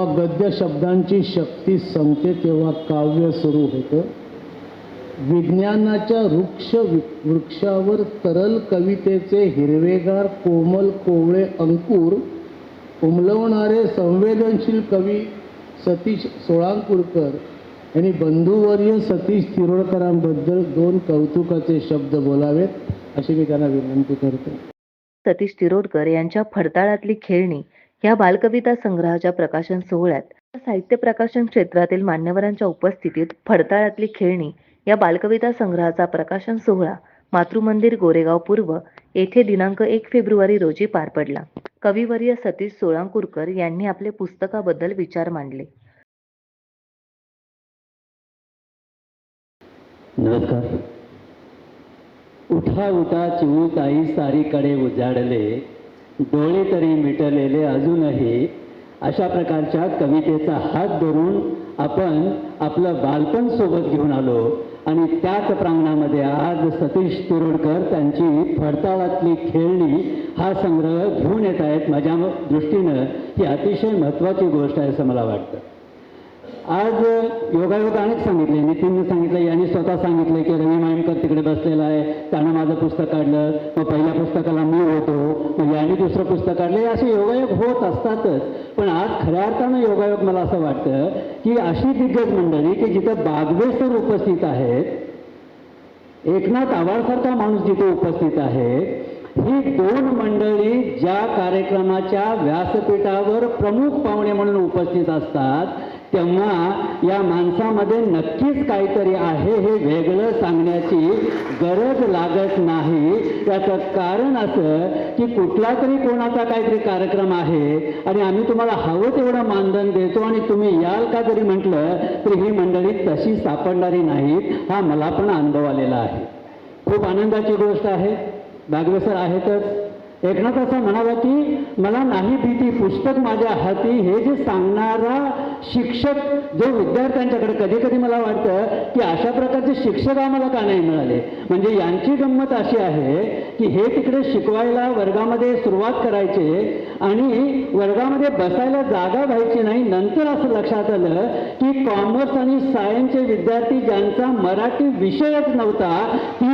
जेव्हा गद्य शब्दांची शक्ती संपते तेव्हा काव्य सुरू होतं. विज्ञानाच्या वृक्ष वृक्षावर तरल कवितेचे हिरवेगार कोमल कोवळे अंकुर उमलवणारे संवेदनशील कवी सतीश सोळांकुरकर यांनी बंधुवर्य सतीश तिरोडकरांबद्दल दोन कौतुकाचे शब्द बोलावेत अशी मी त्यांना विनंती करतो. सतीश तिरोडकर यांच्या फडताळातली खेळणी या बालकविता संग्रहाच्या प्रकाशन सोहळ्यात साहित्य प्रकाशन क्षेत्रातील मान्यवरांच्या उपस्थितीत फडताळातली खेळणी या बालकविता संग्रहाचा प्रकाशन सोहळा मातृमंदिर गोरेगाव पूर्व येथे दिनांक एक फेब्रुवारी रोजी पार पडला. कविवर्य सतीश सोळांकुरकर यांनी आपले पुस्तकाबद्दल विचार मांडले. नमस्कार. उठा उठा चिमू सारीकडे उजाडले. डोळे तरी मिटलेले अजूनही अशा प्रकारच्या कवितेचा हात धरून आपण आपलं बालपण सोबत घेऊन आलो. आणि त्याच प्रांगणामध्ये आज सतीश तिरोडकर त्यांची फडताळातली खेळणी हा संग्रह घेऊन येत आहेत. माझ्या दृष्टीनं ही अतिशय महत्त्वाची गोष्ट आहे असं मला वाटतं. आज योगायोग अनेक सांगितले. नितीनने सांगितलं यांनी स्वतः सांगितलं की रवी मायमकर तिकडे बसलेला आहे. त्यानं माझं पुस्तक काढलं. मग पहिल्या पुस्तकाला मी होतो. मग यांनी दुसरं पुस्तक काढले. असे योगायोग होत असतातच. पण आज खऱ्या अर्थानं योगायोग मला असं वाटतं की अशी दिग्गज मंडळी की जिथं बागवेसर उपस्थित आहेत एकनाथ आवाडसारखा माणूस जिथे उपस्थित आहे ही दोन मंडळी ज्या कार्यक्रमाच्या व्यासपीठावर प्रमुख पाहुणे म्हणून उपस्थित असतात तेव्हा या माणसामध्ये नक्कीच काहीतरी आहे हे वेगळं सांगण्याची गरज लागत नाही. त्याचं कारण असं की कुठला तरी कोणाचा काहीतरी कार्यक्रम आहे आणि आम्ही तुम्हाला हवं तेवढं मानधन देतो आणि तुम्ही याल का जरी म्हटलं तरी ही मंडळी तशी सापडणारी नाहीत हा मला पण अनुभव आलेला आहे. खूप आनंदाची गोष्ट आहे. बागवेसर आहेतच एकनाथ असं म्हणाला की मला नाही भीती पुस्तक माझ्या हाती हे जे सांगणारा शिक्षक जो विद्यार्थ्यांच्याकडे कधी कधी मला वाटतं की अशा प्रकारचे शिक्षक आम्हाला का नाही मिळाले? म्हणजे यांची गंमत अशी आहे की हे तिकडे शिकवायला वर्गामध्ये सुरुवात करायचे आणि वर्गामध्ये बसायला जागा व्हायची नाही नंतर असं लक्षात आलं की कॉमर्स आणि सायन्सचे विद्यार्थी ज्यांचा मराठी विषयच नव्हता ती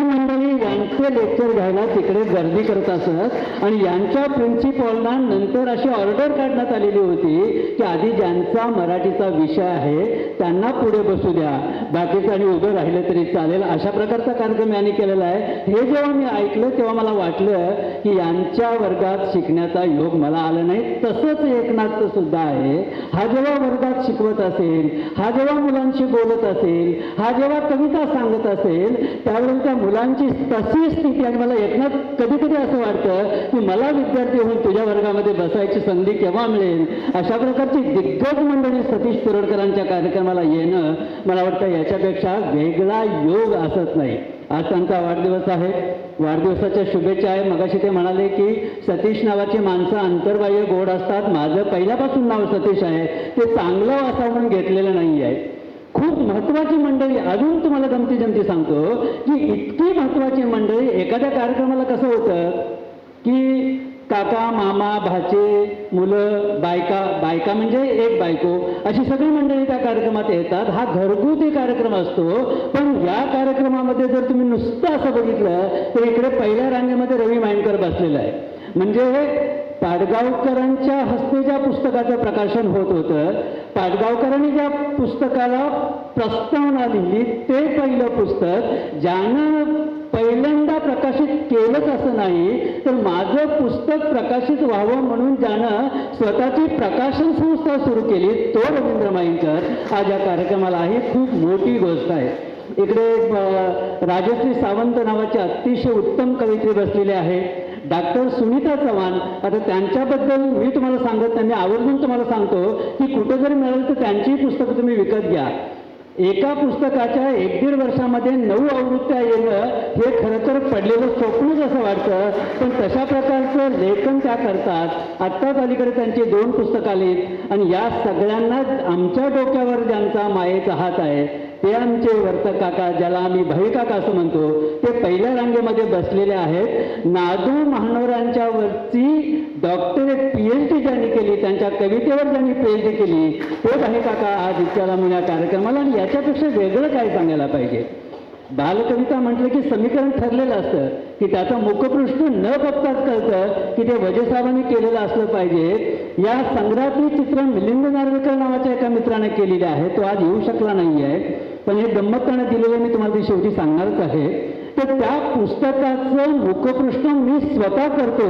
यांचे लेक्चर घ्यायला तिकडे गर्दी करत असत. आणि यांच्या प्रिन्सिपॉलना नंतर अशी ऑर्डर काढण्यात आलेली होती की आधी ज्यांचा मराठीचा विषय आहे त्यांना पुढे बसू द्या. बाकीच्यांनी उभं राहिलं तरी चालेल. अशा प्रकारचा कार्यक्रम यांनी केलेला आहे. हे जेव्हा मी ऐकलं तेव्हा मला वाटलं की यांच्या वर्गात शिकण्याचा योग मला आला नाही. तसंच एकनाथचं सुद्धा आहे. हा जेव्हा वर्गात शिकवत असेल हा जेव्हा मुलांशी बोलत असेल हा जेव्हा कविता सांगत असेल त्यावेळेला त्या मुलांची तशी स्थिती आणि मला एकनाथ कधी कधी असं वाटतं की मला विद्यार्थी होऊन तुझ्या वर्गामध्ये बसायची संधी केव्हा मिळेल? अशा प्रकारची दिग्गज मंडळी सतीश तुरडकरांच्या कार्यक्रमाला येणं मला वाटतं याच्यापेक्षा वेगळा योग असत नाही. आज त्यांचा वाढदिवस आहे. वाढदिवसाच्या शुभेच्छा आहे. मगाशी ते म्हणाले की सतीश नावाची माणसं अंतर्बाह्य गोड असतात. माझं पहिल्यापासून नाव सतीश आहे. ते चांगलं असावं म्हणून घेतलेलं नाही आहे खूप महत्वाची मंडळी अजून तुम्हाला गमती जमती सांगतो की इतकी महत्वाची मंडळी एखाद्या कार्यक्रमाला कसं होतं की काका मामा भाचे मुलं बायका बायका म्हणजे एक बायको अशी सगळी मंडळी त्या कार्यक्रमात येतात. हा घरगुती कार्यक्रम असतो पण या कार्यक्रमामध्ये जर तुम्ही नुसतं असं बघितलं तर इकडे पहिल्या रांगेमध्ये रवी माइंडकर बसलेला आहे. म्हणजे पाडगावकरांच्या हस्ते ज्या पुस्तकाचं प्रकाशन होत होतं पाडगावकरांनी ज्या पुस्तकाला प्रस्तावना दिली ते पहिलं पुस्तक ज्यानं पहिल्यांदा प्रकाशित केलंच असं नाही तर माझं पुस्तक प्रकाशित व्हावं म्हणून ज्यानं स्वतःची प्रकाशन संस्था सुरू केली तो रवींद्र माईंकर. आज या कार्यक्रमाला आहे खूप मोठी गोष्ट आहे. इकडे राजश्री सावंत नावाचे अतिशय उत्तम कवित्री बसलेले आहे. डॉक्टर सुनीता चव्हाण आता त्यांच्याबद्दल मी तुम्हाला सांगत नाही मी आवर्जून तुम्हाला सांगतो की कुठं जरी मिळेल तर त्यांचीही पुस्तकं तुम्ही विकत घ्या. एका पुस्तकाच्या एक दीड वर्षामध्ये नऊ आवृत्त्या येणं हे खरं तर पडलेलं स्वप्नच असं वाटतं. पण तशा प्रकारचं लेखन त्या करतात. आत्ताच अलीकडे त्यांची दोन पुस्तकं आलीत. आणि या सगळ्यांना आमच्या डोक्यावर ज्यांचा मायेचा हात आहे ते आमचे वर्तक काका ज्याला आम्ही भाई काका असं म्हणतो ते पहिल्या रांगेमध्ये बसलेले आहेत. नादू महानोरांच्या वरची डॉक्टरेट पी एच डी ज्यांनी केली त्यांच्या कवितेवर ज्यांनी पी एच डी केली ते भाई काका आज इतक्या लांबून या कार्यक्रमाला आणि याच्यापेक्षा वेगळं काय सांगायला पाहिजे? बालकविता म्हटलं की समीकरण ठरलेलं असतं की त्याचा मुखपृष्ठ न बघताच कळतं की ते वजसाहेबांनी केलेलं असलं पाहिजे. या संग्रहातली चित्र मिलिंद नार्वेकर नावाच्या एका मित्राने केलेले आहे तो आज येऊ शकला नाही आहे पण हे गंमत दिलेलं मी तुम्हाला ते शेवटी सांगणारच आहे. तर त्या पुस्तकाचं मुखपृष्ठ मी स्वतः करतो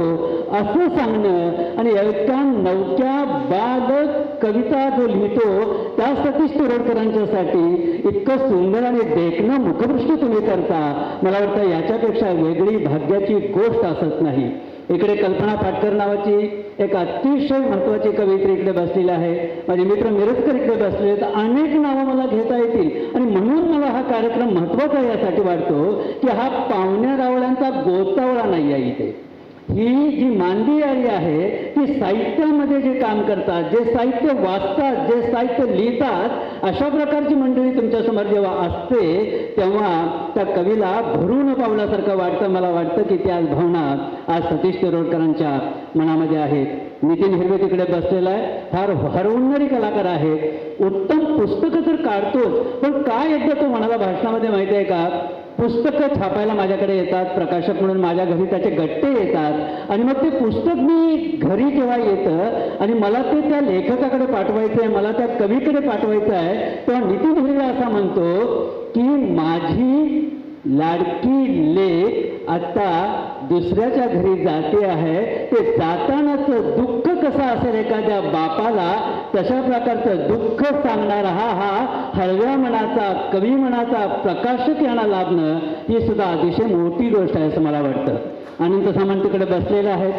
असं सांगणं आणि एका नवक्या बाल कविता जो लिहितो त्या सतीश तिरोडकरांच्यासाठी इतकं सुंदर आणि देखणं मुखपृष्ठ तुम्ही करता. मला वाटतं याच्यापेक्षा वेगळी भाग्याची गोष्ट असत नाही. इकडे कल्पना पाटकर नावाची एक अतिशय महत्वाची कवित्री इकडे बसलेली आहे. माझे मित्र मिरजकर इकडे बसले आहेत. अनेक नावं मला घेता येतील. आणि म्हणून मला हा कार्यक्रम महत्त्वाचा यासाठी वाटतो की हा पाहुण्या रावळ्यांचा गोतावळा नाही आहे इथे. ही जी मांदी आली आहे ती साहित्यामध्ये जे काम करतात जे साहित्य वाचतात जे साहित्य लिहितात अशा प्रकारची मंडळी तुमच्यासमोर जेव्हा असते तेव्हा त्या कवीला भरून पावल्यासारखं वाटतं. मला वाटतं की त्या भावना आज सतीश तिरोडकरांच्या मनामध्ये आहेत. नितीन हिरवे तिकडे बसलेला आहे. फार हरवणारी कलाकार आहे उत्तम पुस्तकं तर काढतोच पण काय एकदा तो म्हणाला भाषणामध्ये माहिती आहे का? पुस्तकं छापायला माझ्याकडे येतात प्रकाशक म्हणून माझ्या घरी त्याचे गट्टे येतात आणि मग ते पुस्तक मी घरी जेव्हा येतं आणि मला ते त्या लेखकाकडे पाठवायचं आहे मला त्या कवीकडे पाठवायचं आहे तेव्हा नितीन हिरवे असा म्हणतो की माझी लाडकी लेख आता दुसऱ्याच्या घरी जाते आहे ते जातानाचं दुःख कसं असेल एखाद्या बापाला तशा प्रकारचं दुःख सांगणारा हा हा हळव्या मनाचा कवी मनाचा प्रकाशक यांना लाभणं ही सुद्धा अतिशय मोठी गोष्ट आहे असं मला वाटतं. अनंत सामान तिकडे बसलेलं आहे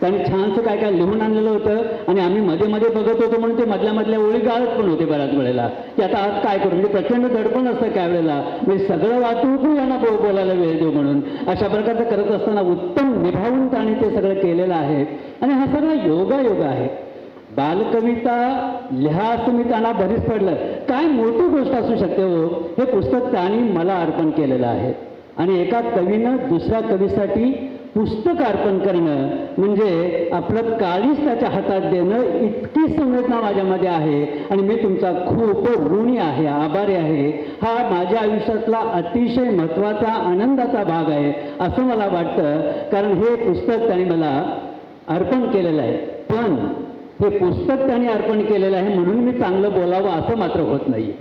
त्यांनी छानसं काय काय लिहून आणलेलं होतं आणि आम्ही मध्ये मध्ये बघत होतो म्हणून ते मधल्या मधल्या ओळी गाळत पण होते बऱ्याच वेळेला. की आता आज काय करू? म्हणजे प्रचंड दडपण असतं त्यावेळेला मी सगळं वाचून यांना बो बोलायला वेळ देऊ म्हणून. अशा प्रकारचं करत असताना उत्तम निभावून त्यांनी ते सगळं केलेलं आहे. आणि हा सगळा योगायोग योगा आहे. बालकविता लिहा असं मी त्यांना बरीच पडलं. काय मोठी गोष्ट असू शकते हो? हे पुस्तक त्यांनी मला अर्पण केलेलं आहे. आणि एका कवीनं दुसऱ्या कवीसाठी पुस्तक अर्पण करणं म्हणजे आपलं काळीच त्याच्या हातात देणं इतकी संवेदना माझ्यामध्ये आहे. आणि मी तुमचा खूप ऋणी आहे आभारी आहे. हा माझ्या आयुष्यातला अतिशय महत्त्वाचा आनंदाचा भाग आहे असं मला वाटतं. कारण हे पुस्तक त्यांनी मला अर्पण केलेलं आहे. पण हे पुस्तक त्यांनी अर्पण केलेलं आहे म्हणून मी चांगलं बोलावं असं मात्र होत नाही.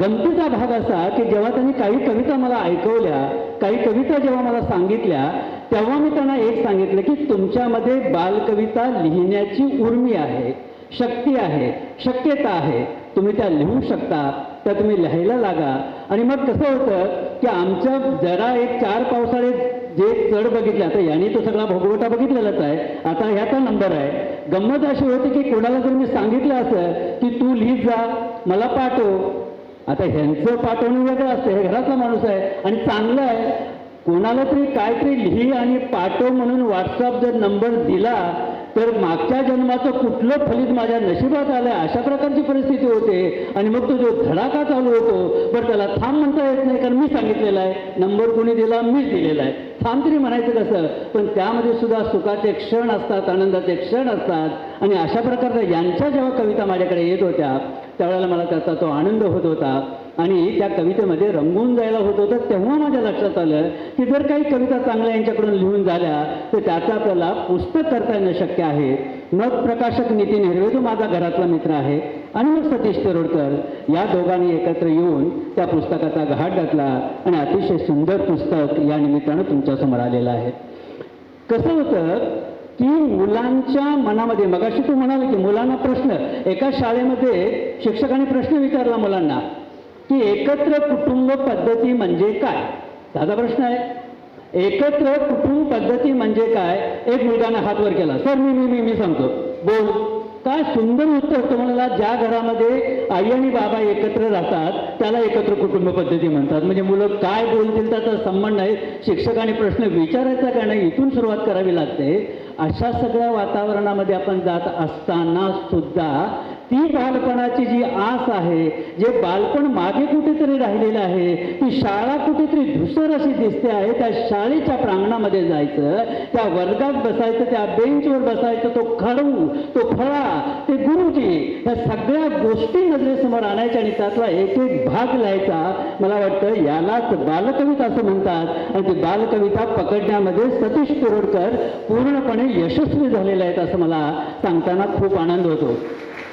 गमतीचा भाग असा की जेव्हा त्यांनी काही कविता मला ऐकवल्या काही कविता जेव्हा मला सांगितल्या तेव्हा मी त्यांना एक सांगितलं की तुमच्यामध्ये बालकविता लिहिण्याची उर्मी आहे शक्ती आहे शक्यता आहे. तुम्ही त्या लिहू शकता त्या तुम्ही लिहायला लागा. आणि मग कसं होतं की आमच्या जरा एक चार पावसाळे जे चढ बघितले आता यांनी तो सगळा भोगवटा बघितलेलाच आहे. आता ह्याचा नंबर आहे. गंमत अशी होती की कोणाला जर मी सांगितलं असं की तू लिहित जा मला पाठव. आता ह्यांचं पाठवणं वेगळं असतं हे घरातला माणूस आहे. आणि चांगलं आहे कोणाला तरी काहीतरी लिही आणि पाठव म्हणून व्हॉट्सअप जर नंबर दिला तर मागच्या जन्माचं कुठलं फलित माझ्या नशिबात आलं अशा प्रकारची परिस्थिती होते. आणि मग तो जो धडाका चालू होतो बरं त्याला थांब म्हणता येत नाही कारण मी सांगितलेलं आहे. नंबर कोणी दिला मीच दिलेला आहे. थांब तरी म्हणायचं कसं पण त्यामध्ये सुद्धा सुखाचे क्षण असतात आनंदाचे क्षण असतात. आणि अशा प्रकारच्या यांच्या जेव्हा कविता माझ्याकडे येत होत्या त्यावेळेला मला त्याचा तो आनंद होत होता. आणि त्या कवितेमध्ये रंगून जायला होत होतं तेव्हा माझ्या लक्षात आलं की जर काही कविता चांगल्या यांच्याकडून लिहून झाल्या तर त्याचा आपल्याला पुस्तक करता येणं शक्य आहे. मग प्रकाशक नितीन हिरवे जो माझा घरातला मित्र आहे आणि मग सतीश तरोडकर या दोघांनी एकत्र येऊन त्या पुस्तकाचा घाट घातला. आणि अतिशय सुंदर पुस्तक या निमित्तानं तुमच्यासमोर आलेलं आहे. कसं होतं की मुलांच्या मनामध्ये मगाशी तू म्हणाल की मुलांना प्रश्न एका शाळेमध्ये शिक्षकाने प्रश्न विचारला मुलांना की एकत्र कुटुंब पद्धती म्हणजे काय? साधा प्रश्न आहे. एकत्र कुटुंब पद्धती म्हणजे काय? एक मुलगाने हात वर केला सर मी मी मी मी सांगतो. बोल. काय सुंदर उत्तर तो म्हणाला ज्या घरामध्ये आई आणि बाबा एकत्र राहतात त्याला एकत्र कुटुंब पद्धती म्हणतात. म्हणजे मुलं काय बोलतील त्याचा संबंध आहे? शिक्षकाने प्रश्न विचारायचा का नाही? इथून सुरुवात करावी लागते. अशा सगळ्या वातावरणामध्ये आपण जात असताना सुद्धा ती बालपणाची जी आस आहे जे बालपण मागे कुठेतरी राहिलेलं आहे ती शाळा कुठेतरी धुसर अशी दिसते आहे त्या शाळेच्या प्रांगणामध्ये जायचं त्या वर्गात बसायचं त्या बेंचवर बसायचं तो खडू तो फळा ते गुरुजी या सगळ्या गोष्टी नजरेसमोर आणायच्या आणि त्यातला एक एक भाग लिहायचा. मला वाटतं यालाच बालकविता असं म्हणतात. आणि ती बालकविता पकडण्यामध्ये सतीश पिरोडकर पूर्णपणे यशस्वी झालेले आहेत असं मला सांगताना खूप आनंद होतो.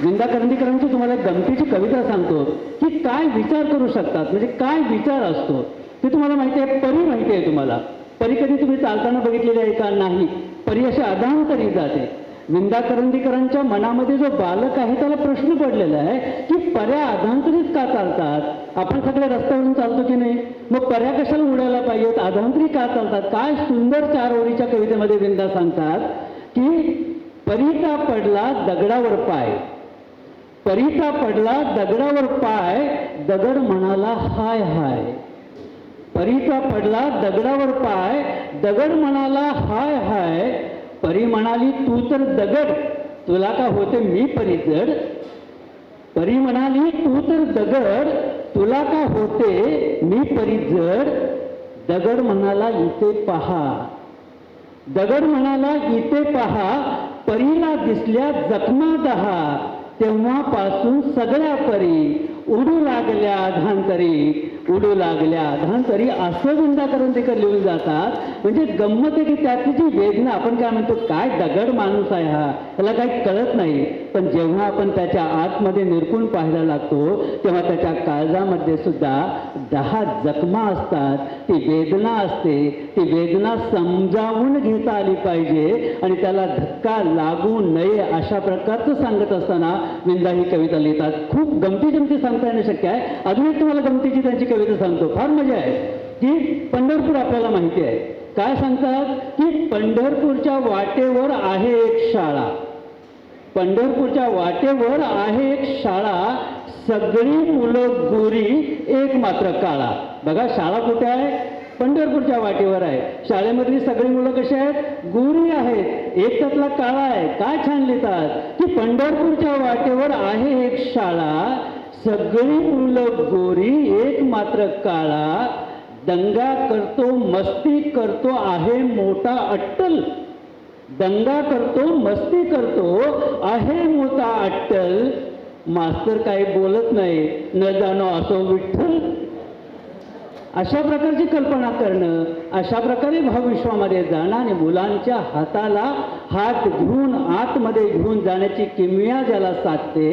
विंदा करंदीकरांची तुम्हाला एक गमतीची कविता सांगतो की काय विचार करू शकतात म्हणजे काय विचार असतो. ते तुम्हाला माहिती आहे परी माहिती आहे तुम्हाला. परी कधी तुम्ही चालताना बघितलेली आहे का? नाही. परी अशी अधांतरी जाते. विंदा करंदीकरांच्या मनामध्ये जो बालक आहे त्याला प्रश्न पडलेला आहे की पर्या अधांतरीत का चालतात? आपण सगळे रस्त्यावरून चालतो की नाही? मग पर्या कशाला उडायला पाहिजेत? अधांतरी का चालतात? काय सुंदर चार ओळीच्या कवितेमध्ये विंदा सांगतात की परीचा पडला दगडावर पाय? परीचा पडला दगडावर पाय दगड म्हणाला हाय हाय. परीचा पडला दगडावर पाय दगड म्हणाला हाय हाय. परी म्हणाली तू तर दगड तुला का होते मी परी जड? परी म्हणाली तू तर दगड तुला का होते मी परी जड? दगड म्हणाला इथे पहा. दगड म्हणाला इथे पहा परीला दिसल्या जखमा दहा. तेव्हापासून सगळ्या परी उडू लागल्या घांतरी उडू लागल्या. तरी असं विंदा करंदीकर लिहून जातात. म्हणजे गंमत आहे की त्यातली जी वेदना आपण काय म्हणतो काय दगड माणूस आहे हा? त्याला काही कळत नाही. पण जेव्हा आपण त्याच्या आतमध्ये निरकून पाहायला लागतो तेव्हा त्याच्या काळजामध्ये सुद्धा दहा जखमा असतात. ती वेदना असते. ती वेदना समजावून घेता आली पाहिजे आणि त्याला धक्का लागू नये अशा प्रकारचं सांगत असताना विंदा ही कविता लिहितात. खूप गमती जमती सांगता येणं शक्य आहे. अजून एक तुम्हाला गमतीची त्यांची कविता सांगतो. फार मजा आहे. की पंढरपूर आपल्याला माहिती आहे. काय सांगतात? की पंढरपूरच्या वाटेवर आहे एक शाळा. पंढरपूरच्या वाटेवर आहे एक शाळा. सगळी मुलं गोरी एक मात्र काळा. बघा शाळा कुठे आहे? पंढरपूरच्या वाटेवर आहे. शाळेमधली सगळी मुलं कशी आहेत? गोरी आहेत. एक त्यातला काळा आहे. काय छान लिहितात? की पंढरपूरच्या वाटेवर आहे एक शाळा. सगळी मुलं गोरी एक मात्र काळा दंगा करतो मस्ती करतो आहे मोठा अट्टल. दंगा करतो मस्ती करतो आहे मोठा अट्टल. मास्तर काही बोलत नाही. न जाणो असो विठ्ठल. अशा प्रकारची कल्पना करणं अशा प्रकारे भावविश्वामध्ये जाणं आणि मुलांच्या हाताला हात घेऊन आतमध्ये घेऊन जाण्याची किमया ज्याला साधते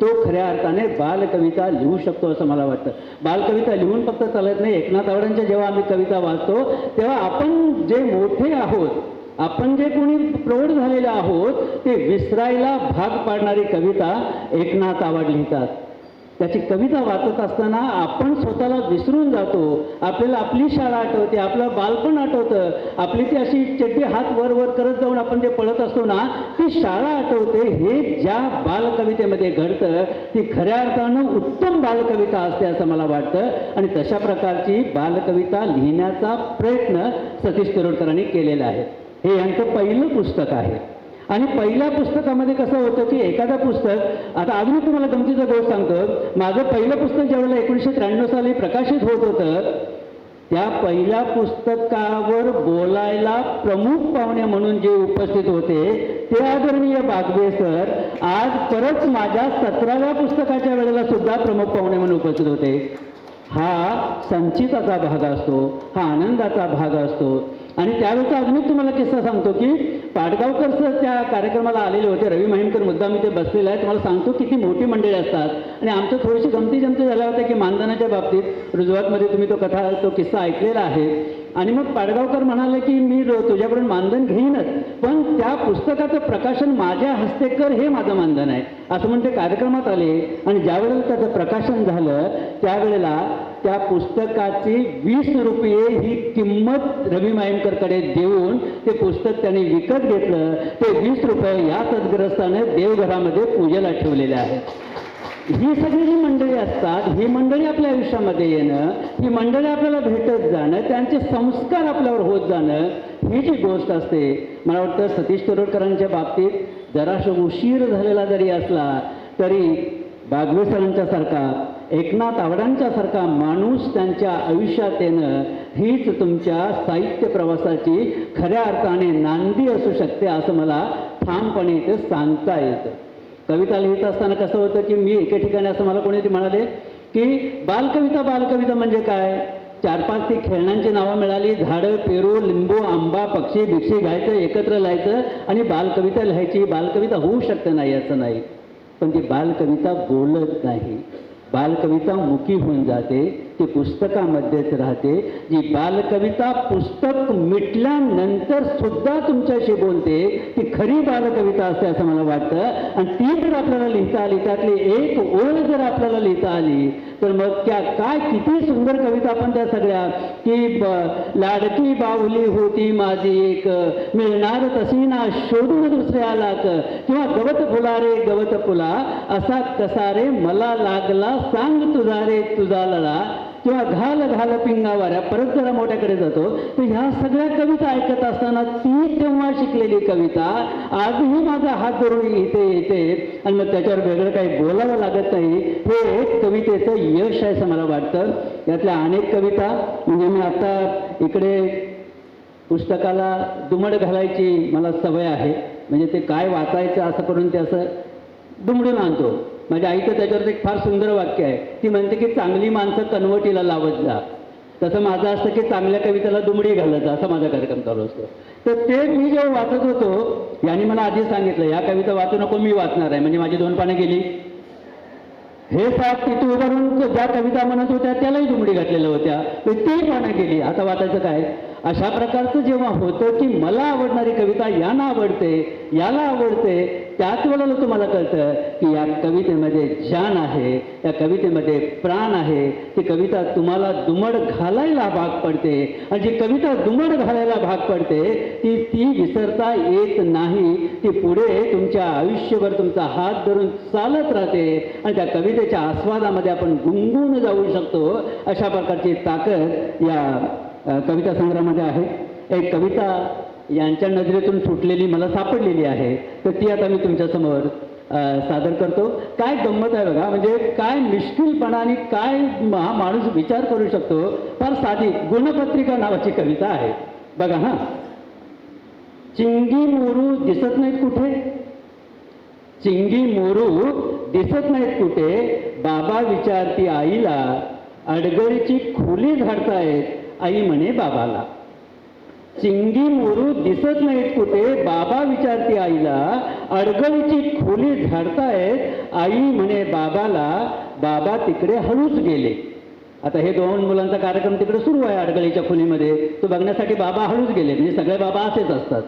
तो खऱ्या अर्थाने बालकविता लिहू शकतो असं मला वाटतं. बालकविता लिहून फक्त चालत नाही. एकनाथ आवडांच्या जेव्हा आम्ही कविता वाचतो तेव्हा आपण जे मोठे आहोत आपण जे कोणी प्रौढ झालेले आहोत ते विसरायला भाग पाडणारी कविता एकनाथ आवड लिहितात. त्याची कविता वाचत असताना आपण स्वतःला विसरून जातो. आपल्याला आपली शाळा आठवते आपलं बालपण आठवतं. आपली ती अशी चड्डी हात वर वर करत जाऊन आपण जे पळत असतो ना ती शाळा आठवते. हे ज्या बालकवितेमध्ये घडतं ती खऱ्या अर्थानं उत्तम बालकविता असते असं मला वाटतं. आणि तशा प्रकारची बालकविता लिहिण्याचा प्रयत्न सतीश तिरोडकरांनी केलेला आहे. हे यांचं पहिलं पुस्तक आहे. आणि पहिल्या पुस्तकामध्ये कसं होतं की एखादं पुस्तक आता अजून तुम्हाला गमतीचा गोष्ट सांगतो माझं पहिलं पुस्तक ज्यावेळेला एकोणीसशे त्र्याण्णव साली प्रकाशित होत होतं त्या पहिल्या पुस्तकावर बोलायला प्रमुख पाहुणे म्हणून जे उपस्थित होते ते आदरणीय बागवे सर आज परत माझ्या सतराव्या पुस्तकाच्या वेळेला सुद्धा प्रमुख पाहुणे म्हणून उपस्थित होते. हा संचिताचा भाग असतो हा आनंदाचा भाग असतो. आणि त्यावेळेचा अजून एक तुम्हाला किस्सा सांगतो की पाडगावकर सर त्या कार्यक्रमाला आलेले होते रवी महिमकर. मी ते बसलेला आहे तुम्हाला सांगतो किती मोठी मंडळी असतात. आणि आमचं थोडीशी गमती जमती झाल्या होत्या की मानधनाच्या बाबतीत रुजवातमध्ये तुम्ही तो कथा तो किस्सा ऐकलेला आहे. आणि मग पाडगावकर म्हणाले की मी तुझ्याकडून मानधन घेईनच पण त्या पुस्तकाचं प्रकाशन माझ्या हस्ते कर हे माझं मानधन आहे. असं म्हणते कार्यक्रमात आले. आणि ज्यावेळेला त्याचं प्रकाशन झालं त्यावेळेला त्या पुस्तकाची वीस रुपये ही किंमत रवी मायमकरकडे देऊन ते पुस्तक त्यांनी विकत घेतलं. ते वीस रुपये या सद्ग्रस्ताने देवघरामध्ये पूजेला ठेवलेले आहेत. ही सगळी जी मंडळी असतात ही मंडळी आपल्या आयुष्यामध्ये येणं ही मंडळी आपल्याला भेटत जाणं त्यांचे संस्कार आपल्यावर होत जाणं ही जी गोष्ट असते. मला वाटतं सतीश तरोडकरांच्या बाबतीत जराशा उशीर झालेला जरी असला तरी बागवे सरांच्या सारखा एकनाथ आवडांच्या सारखा माणूस त्यांच्या आयुष्यात येणं हीच तुमच्या साहित्य प्रवासाची खऱ्या अर्थाने नांदी असू शकते असं मला ठामपणे इथे सांगता येतं. कविता लिहित असताना कसं होतं की मी एके ठिकाणी असं मला कोणीतरी म्हणाले की बालकविता बालकविता म्हणजे काय? चार पाच ती खेळण्यांची नावं मिळाली झाडं पेरू लिंबू आंबा पक्षी भिक्षी घ्यायचं एकत्र लिहायचं आणि बालकविता लिहायची. बालकविता होऊ शकते नाही असं नाही पण ती बालकविता बोलत नाही. बालकविता मुकी होऊन जाते. ती पुस्तकामध्येच राहते. जी बालकविता पुस्तक मिटल्यानंतर सुद्धा तुमच्याशी बोलते ती खरी बालकविता असते असं मला वाटतं. आणि ती जर आपल्याला लिहिता आली त्यातली एक ओळ जर आपल्याला लिहिता आली तर मग त्या काय किती सुंदर कविता आपण त्या सगळ्या. की ब- लाडकी बाहुली होती माझी एक मिळणार तशी ना शोधून दुसऱ्याला किंवा गवत फुला रे गवत फुला असा कसा रे मला लागला सांग तुझा रे तुझा लढा किंवा घाल घाल पिंगावाऱ्या परत जरा मोठ्याकडे जातो तर ह्या सगळ्या कविता ऐकत असताना ती तेव्हा शिकलेली कविता आजही माझा हात धरून इथे येते. आणि मग त्याच्यावर वेगळं काही बोलावं लागत नाही हे एक कवितेचं यश आहे असं मला वाटतं. यातल्या अनेक कविता म्हणजे मी आता इकडे पुस्तकाला दुमड घालायची मला सवय आहे. म्हणजे ते काय वाचायचं असं करून ते असं दुमडून आणतो. माझ्या आईचं त्याच्यावर एक फार सुंदर वाक्य आहे. ती म्हणते की चांगली माणसं कनवटीला लावत जा. तसं माझं असतं की चांगल्या कवितेला दुमडी घालत जा असा माझा कार्यक्रम चालू असतो. तर ते मी जेव्हा वाचत होतो यांनी मला आधी सांगितलं या कविता वाचू नको मी वाचणार आहे. म्हणजे माझी दोन पानं गेली. हे साप तिथे उभारून ज्या कविता म्हणत होत्या त्यालाही दुमडी घातलेल्या होत्या. ते ती पानं गेली. आता वाचायचं काय? अशा प्रकारचं जेव्हा होतं की मला आवडणारी कविता यांना आवडते याला आवडते त्याच वेळेला तुम्हाला कळतं की या कवितेमध्ये जान आहे या कवितेमध्ये प्राण आहे. ती कविता तुम्हाला दुमड घालायला भाग पडते. आणि जी कविता दुमड घालायला भाग पडते ती ती विसरता येत नाही. ती पुढे तुमच्या आयुष्यभर तुमचा हात धरून चालत राहते. आणि त्या कवितेच्या आस्वादामध्ये आपण गुंगून जाऊ शकतो. अशा प्रकारची ताकद या कविता संग्रहामध्ये आहे. एक कविता यांच्या नजरेतून सुटलेली मला सापडलेली आहे. तर ती आता मी तुमच्यासमोर सादर करतो. काय गंमत आहे बघा म्हणजे काय मिश्किलपणा आणि काय हा माणूस विचार करू शकतो फार साधी गुणपत्रिका नावाची कविता आहे. बघा हां. चिंगी मोरू दिसत नाहीत कुठे? चिंगी मोरू दिसत नाहीत कुठे? बाबा विचारती आईला अडगळीची खोली झाडतायत आई म्हणे बाबाला. चिंगी मोरू दिसत नाहीत कुठे? बाबा विचारती आईला अडगळीची खोली झाडतायत. आई म्हणे बाबाला बाबा तिकडे हळूच गेले. आता हे दोन मुलांचा कार्यक्रम तिकडे सुरू आहे अडगळीच्या खोलीमध्ये. तो बघण्यासाठी बाबा हळूच गेले म्हणजे सगळे बाबा असेच असतात.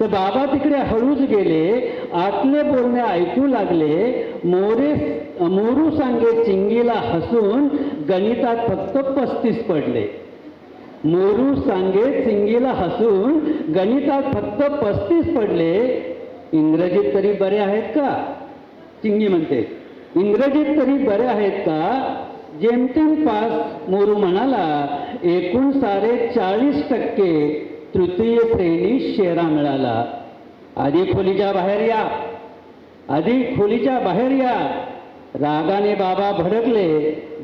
तर बाबा तिकडे हळूच गेले आतले बोलणे ऐकू लागले. मोरे मोरू सांगे चिंगीला हसून गणितात फक्त पस्तीस पडले. मोरू सांगे चिंगीला हसून गणितात फक्त पस्तीस पडले. इंग्रजीत तरी बरे आहेत का? चिंगी म्हणते. इंग्रजीत तरी बरे आहेत का? जेमतेम पास मोरू म्हणाला एकूण सारे चाळीस टक्के तृतीय श्रेणी शेरा मिळाला. आधी खोलीच्या बाहेर या. आधी खोलीच्या बाहेर या. रागाने बाबा भडकले.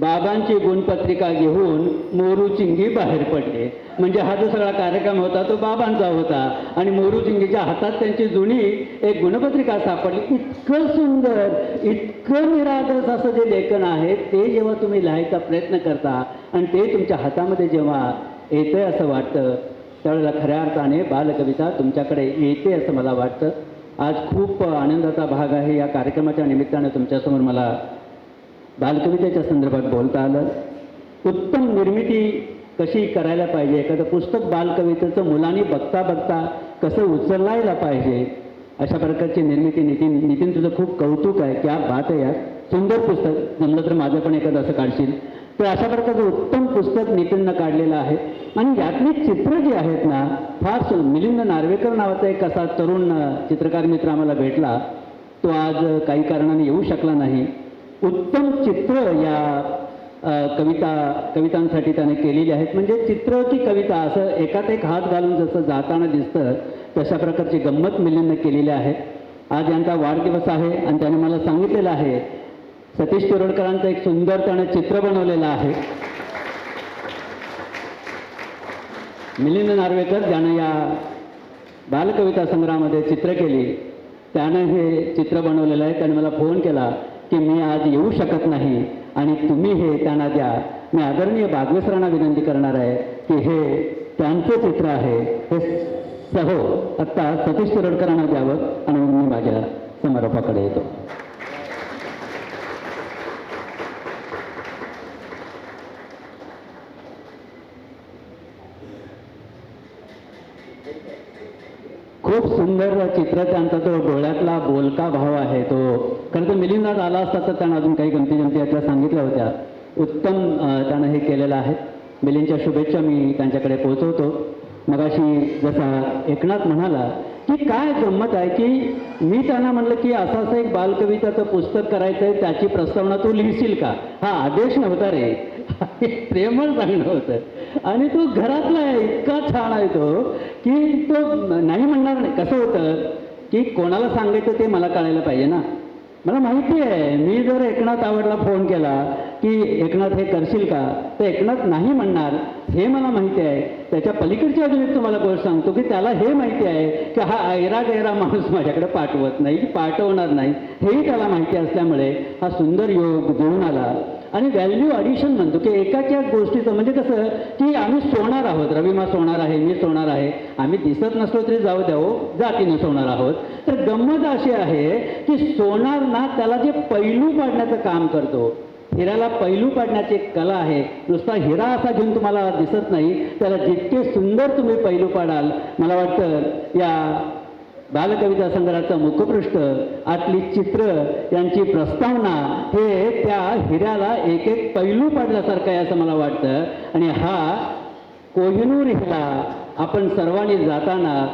बाबांची गुणपत्रिका घेऊन मोरू चिंगी बाहेर पडले. म्हणजे हा जो सगळा कार्यक्रम होता तो बाबांचा होता. आणि मोरू चिंगीच्या हातात त्यांची जुनी एक गुणपत्रिका सापडली. इतकं सुंदर इतकं निरागस असं जे लेखन आहे ते जेव्हा तुम्ही लिहायचा प्रयत्न करता आणि ते तुमच्या हातामध्ये जेव्हा येतंय असं वाटतं त्यावेळेला खऱ्या अर्थाने बालकविता तुमच्याकडे येते असं मला वाटतं. आज खूप आनंदाचा भाग आहे या कार्यक्रमाच्या निमित्तानं तुमच्यासमोर मला बालकवितेच्या संदर्भात बोलता आलं. उत्तम निर्मिती कशी करायला पाहिजे? एखादं पुस्तक बालकवितेचं मुलांनी बघता बघता कसं उचलायला पाहिजे? अशा प्रकारची निर्मिती नितीन नितीन तुझं खूप कौतुक आहे. क्या बात आहे यार. सुंदर पुस्तक. जमलं तर माझं पण एखादं असं काढशील. तर अशा प्रकारचं उत्तम पुस्तक नितीननं काढलेलं आहे. आणि यातली चित्र जी आहेत ना फार मिलिंद नार्वेकर नावाचा एक असा तरुण चित्रकार मित्र आम्हाला भेटला. तो आज काही कारणाने येऊ शकला नाही. उत्तम चित्र या कविता कवितांसाठी त्याने केलेली आहेत. म्हणजे चित्र की कविता असं एकात एक हात घालून जसं जाताना दिसतं तशा प्रकारची गंमत मिलिंदनं केलेली आहे. आज यांचा वाढदिवस आहे आणि त्याने मला सांगितलेलं आहे सतीश तिरोडकरांचं एक सुंदर त्यानं चित्र बनवलेलं आहे. मिलिंद नार्वेकर ज्यानं या बालकविता संग्रहामध्ये चित्र केली त्यानं हे चित्र बनवलेलं आहे. त्याने मला फोन केला की मी आज येऊ शकत नाही आणि तुम्ही हे त्यांना द्या. मी आदरणीय बागवेसरांना विनंती करणार आहे की हे त्यांचं चित्र आहे. हे सहो आत्ता सतीश तिरोडकरांना द्यावं आणि मी माझ्या समारोपाकडे येतो खूप सुंदर चित्र त्यांचा तो डोळ्यातला बोलका भाव आहे तो. खरं तर मिलिंदात आला असता तर त्यानं अजून काही गमती जमती यातल्या सांगितल्या होत्या. उत्तम त्यानं हे केलेलं आहे. मिलिंदच्या शुभेच्छा मी त्यांच्याकडे पोहोचवतो. मगाशी जसा एकनाथ म्हणाला की काय गंमत आहे की मी त्यांना म्हणलं की असं असं एक बालकविताचं पुस्तक करायचं आहे त्याची प्रस्तावना तू लिहिशील का? हा आदेश नव्हता रे. हे प्रेमळ सांगणं होतं. आणि तो घरातला आहे इतका छान आहे तो की तो नाही म्हणणार नाही. कसं होतं की कोणाला सांगायचं ते मला कळायला पाहिजे ना. मला माहिती आहे मी जर एकनाथ आवडला फोन केला की एकनाथ हे करशील का? तर एकनाथ नाही म्हणणार हे मला माहिती आहे. त्याच्या पलीकडच्या अजून तुम्हाला गोष्ट सांगतो की त्याला हे माहिती आहे की हा ऐरा गैरा माणूस माझ्याकडे पाठवत नाही की पाठवणार नाही. हेही त्याला माहिती असल्यामुळे हा सुंदर योग जुळून आला. आणि व्हॅल्यू ॲडिशन म्हणतो की एकाच्या गोष्टीचं. म्हणजे कसं की आम्ही सोणार आहोत. रविमा सोणार आहे मी सोणार आहे. आम्ही दिसत नसलो तरी जाऊ द्यावो हो, जातीने सोणार आहोत. तर गंमत अशी आहे की सोनार ना त्याला जे पैलू पाडण्याचं काम करतो हिऱ्याला पैलू पाडण्याची एक कला आहे. नुसता हिरा असा घेऊन तुम्हाला दिसत नाही. त्याला जितके सुंदर तुम्ही पैलू पाडाल मला वाटतं या बालकविता संग्रहाचं मुखपृष्ठ आतली चित्र यांची प्रस्तावना हे त्या हिऱ्याला एक एक पैलू पाडल्यासारखं आहे असं मला वाटतं. आणि हा कोहिनूर हिरा आपण सर्वांनी जाताना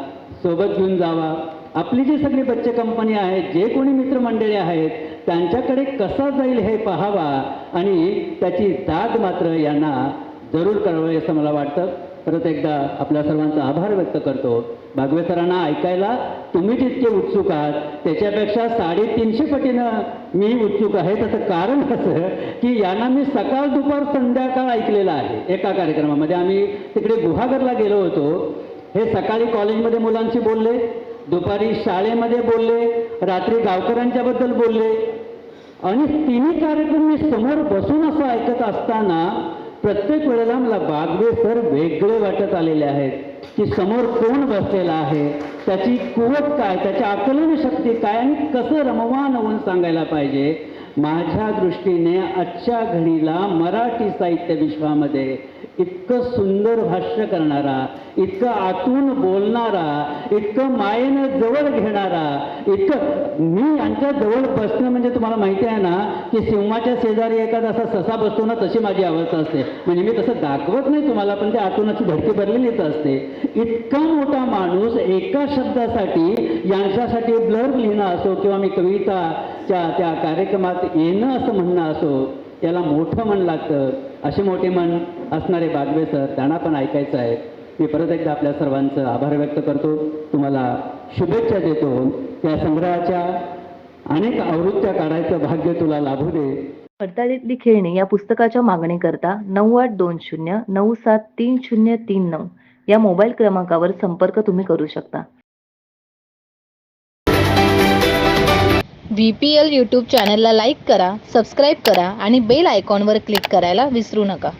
सोबत घेऊन जावा. आपली जी सगळी बच्चे कंपनी आहेत जे कोणी मित्रमंडळी आहेत त्यांच्याकडे कसा जाईल हे पाहावा आणि त्याची दाद मात्र यांना जरूर करावी असं मला वाटतं. परत एकदा आपल्या सर्वांचा आभार व्यक्त करतो. भागवे सरांना ऐकायला तुम्ही जितके उत्सुक आहात त्याच्यापेक्षा साडेतीनशे पटीनं मी उत्सुक आहे. त्याचं कारण कसं की यांना मी सकाळ दुपार संध्याकाळ ऐकलेलं आहे एका कार्यक्रमामध्ये. आम्ही तिकडे गुहागरला गेलो होतो. हे सकाळी कॉलेजमध्ये मुलांशी बोलले दुपारी शाळेमध्ये बोलले रात्री गावकऱ्यांच्याबद्दल बोलले. आणि तिन्ही कार्यक्रम मी समोर बसून असं ऐकत असताना प्रत्येक वेळेला मला बागवे सर वेगळे वाटत आलेले आहेत की समोर कोण बसलेला आहे त्याची कुवत काय त्याची आकलन शक्ती काय आणि कसं रमवान होऊन सांगायला पाहिजे माझ्या दृष्टीने आजच्या घडीला मराठी साहित्य विश्वामध्ये इतकं सुंदर भाष्य करणारा इतकं आतून बोलणारा इतकं मायेनं जवळ घेणारा इतकं मी यांच्या जवळ बसणं म्हणजे तुम्हाला माहिती आहे ना की सिंहाच्या शेजारी एखादा असा ससा बसतो ना तशी माझी अवस्था असते. म्हणजे मी तसं दाखवत नाही तुम्हाला पण ते आतूनची धडकी भरलेलीच असते. इतका मोठा माणूस एका शब्दासाठी यांच्यासाठी ब्लर लिहिणं असो किंवा मी कविताच्या त्या कार्यक्रमात येणं असं म्हणणं असो याला मोठं मन लागतं. असे मोठे मन असणारे बागवे सर त्यांना पण ऐकायचं आहे. मी परत एकदा आपल्या सर्वांचं आभार व्यक्त करतो. तुम्हाला शुभेच्छा देतो. त्या संग्रहाच्या अनेक आवृत्त्या काढायचं भाग्य तुला लाभू दे. पडताळीतली खेळणी या पुस्तकाच्या मागणीकरता नऊ आठ दोन शून्य नऊ सात तीन शून्य तीन नऊ या मोबाईल क्रमांकावर संपर्क तुम्ही करू शकता. व्ही पी एल यूट्यूब चॅनलला लाईक करा सबस्क्राईब करा आणि बेल आयकॉनवर क्लिक करायला विसरू नका.